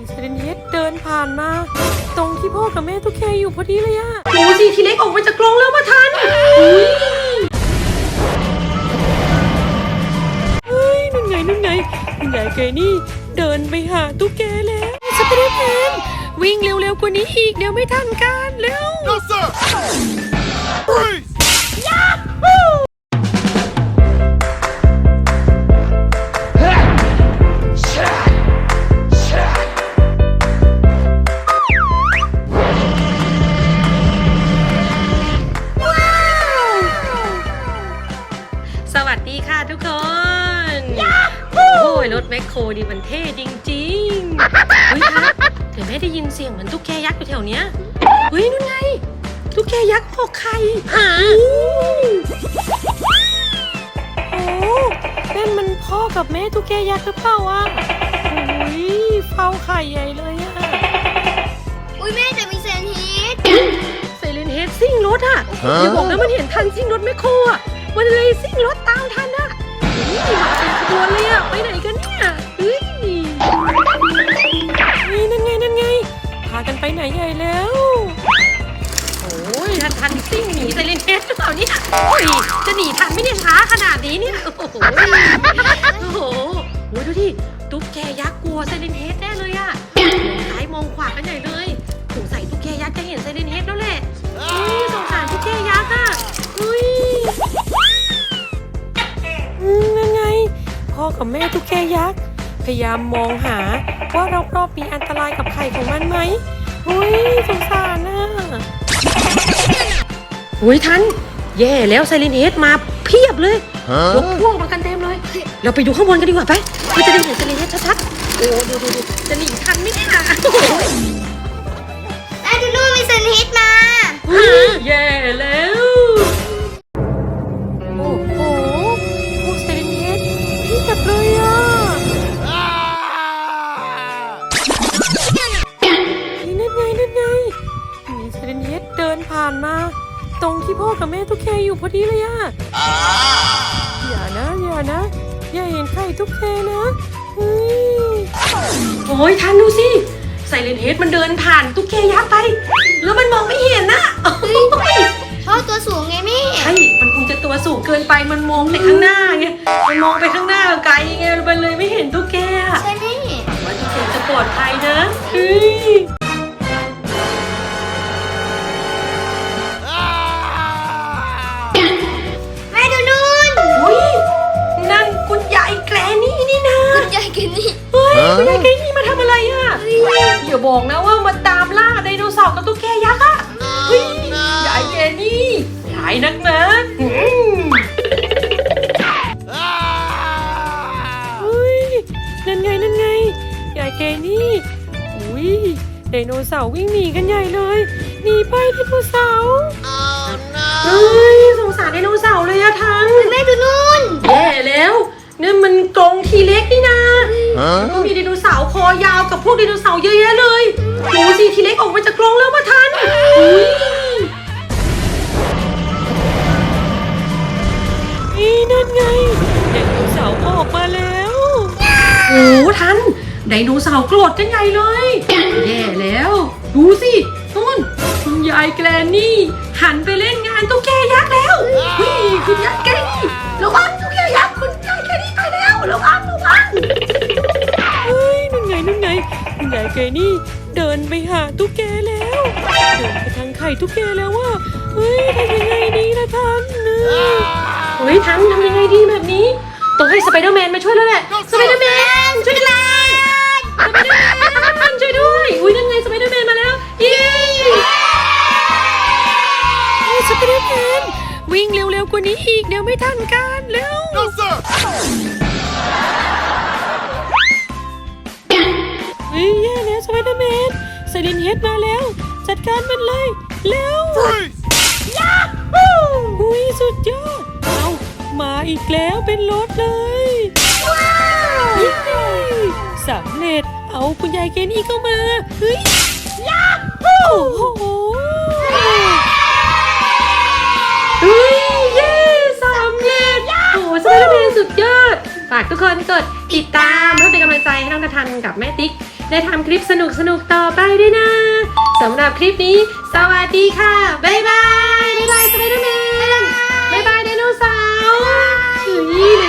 มีเซเลนเฮดเดินผ่านมา ตรงที่พ่อกับแม่ตุ๊กแกอยู่พอดีเลยอะดูสิทีเล็กออกมาจากกรงแล้วมาทันอุ๊ยเฮ้ยนั่นไงนั่นไงคุณยายแกนี่ เดินไปหาตุ๊กแกแล้วสไปเดอร์แมนวิ่งเร็วๆกว่านี้อีกเดี๋ยวไม่ทันการเร็ว No, sir! ค่ะทุกคนโอ้ยรถแมคโครดีมันเท่จริงๆเฮ้ยคะเดี๋ยวแม่ได้ยินเสียงเหมือนตุ๊กแกยักษ์อยู่แถวเนี้ยเฮ้ยนู่นไงตุ๊กแกยักษ์หกไข่หาโอ้เป็นมันพ่อกับแม่ตุ๊กแกยักษ์หรือเปล่าวะโอ้ยเฝ้าไข่ใหญ่เลยอะอุ้ยแม่แต่มีแซนฮีทเซเลนเฮดซิ่งรถอะฮะอย่าบอกนะมันเห็นทันซิ่งรถแมคโครอะมันเลยซิ่งรถตามทันอะ ไปไหนใหญ่แล้วโอ้ยทันทันซิ่งหนีเซเลนเฮดหรือเปล่าเนี่ยโอ้ยจะหนีทันไหมเนี่ยช้าขนาดนี้เนี่ยโอ้โหโอ้โหโอ้ยดูดิตุ๊กแกยักษ์กลัวเซเลนเฮดแน่เลยอะมองซ้ายมองขวากันใหญ่เลยสงสัยตุ๊กแกยักษ์จะเห็นเซเลนเฮดแล้วแหละนี่สงสารตุ๊กแกยักษ์อะอุ้ยอืมนั่นไงพ่อกับแม่ตุ๊กแกยักษ์พยายามมองหาว่ารอบๆมีอันตรายกับไข่ของมันไหม อุ้ยสงสารน่ะอุ้ยทัน แย่แล้วไซเรนเฮดมาเพียบเลยยก Huh? พวกมากันเต็มเลย เราไปดูข้างบนกันดีกว่าไปเพื่อจะได้เห็นทะเลให้ชัดๆโอ้ดูดูดูจะหนีทันไหมเนี่ย มา ตรงที่พ่อกับแม่ตุ๊กแกอยู่พอดีเลยอะอย่านะอย่านะ อย่าเห็นไข่ตุ๊กแกนะเฮ้ยโอ้ยทันดูสิไซเลนเฮดมันเดินผ่านตุ๊กแกยักษ์ไป แล้วมันมองไม่เห็นนะโอ้ยชอบตัวสูงไงแม่ ใช่ มันคงจะตัวสูงเกินไป มันมองแต่ข้างหน้าไง มันมองไปข้างหน้าไกลไง มันเลยไม่เห็นตุ๊กแกอะใช่แม่ว่าตุ๊กแกจะปลอดภัยนะเฮ้ย บอกนะว่ามาตามล่าไดโนเสาร์กับตุ๊กแกยักษ์อะเฮ้ยยายแกนี่ร้ายนักนะอืมเฮ้ยนั่นไงนั่นไงยายแกนี่อุ้ยไดโนเสาร์วิ่งหนีกันใหญ่เลยหนีไปไดโนเสาร์ อยาวกับพวกไดโนเสาร์เยอะแยะเลยดูสิทีเล็กออกมาจากกรงแล้วมาทันอุ้ยนี่นั่นไงไดโนเสาร์ออกมาแล้วโอ้ทันไดโนเสาร์โกรธกันใหญ่เลย แย่แล้ว ดูสินู่นคุณยายแกรนนี่ หันไปเล่นงานตุ๊กแกยักษ์แล้วเฮ้ยคุณยายแกรนนี่ระวัง ยายแกรนนี่เดินไปหาตุ๊กแกแล้ว เดินไปทางไข่ตุ๊กแกแล้วว่าเฮ้ยทำยังไงดีล่ะทันเฮ้ยทันทำยังไงดีแบบนี้ต้องให้สไปเดอร์แมนมาช่วยแล้วแหละสไปเดอร์แมนช่วยกันเลยสไปเดอร์แมนช่วยด้วยอุ้ยนั่นไงสไปเดอร์แมนมาแล้วเย้เฮ้ยสไปเดอร์แมนวิ่งเร็วๆกว่านี้อีกเดี๋ยวไม่ทันการเร็ว สไปเดอร์แมนไซเลนเฮดมาแล้ว จัดการมันเลย เร็ว Freeze! อุ้ยสุดยอด เอามาอีกแล้วเป็นรถเลยเย้สำเร็จ เอาคุณยายเกนี่เข้ามา เฮ้ยยาฮูโอ้โหเฮ้ยเย้สำเร็จโอ้โหสไปเดอร์แมนสุดยอด ฝากทุกคนกดติดตามเพื่อเป็นกำลังใจให้น้องกระทันกับแม่ติ๊ก ได้ทำคลิปสนุกสนุกต่อไปด้วยนะสำหรับคลิปนี้ สวัสดีค่ะ บ๊ายบาย บ๊ายบายสไปเดอร์แมนบ๊ายบายไดโนเสาร์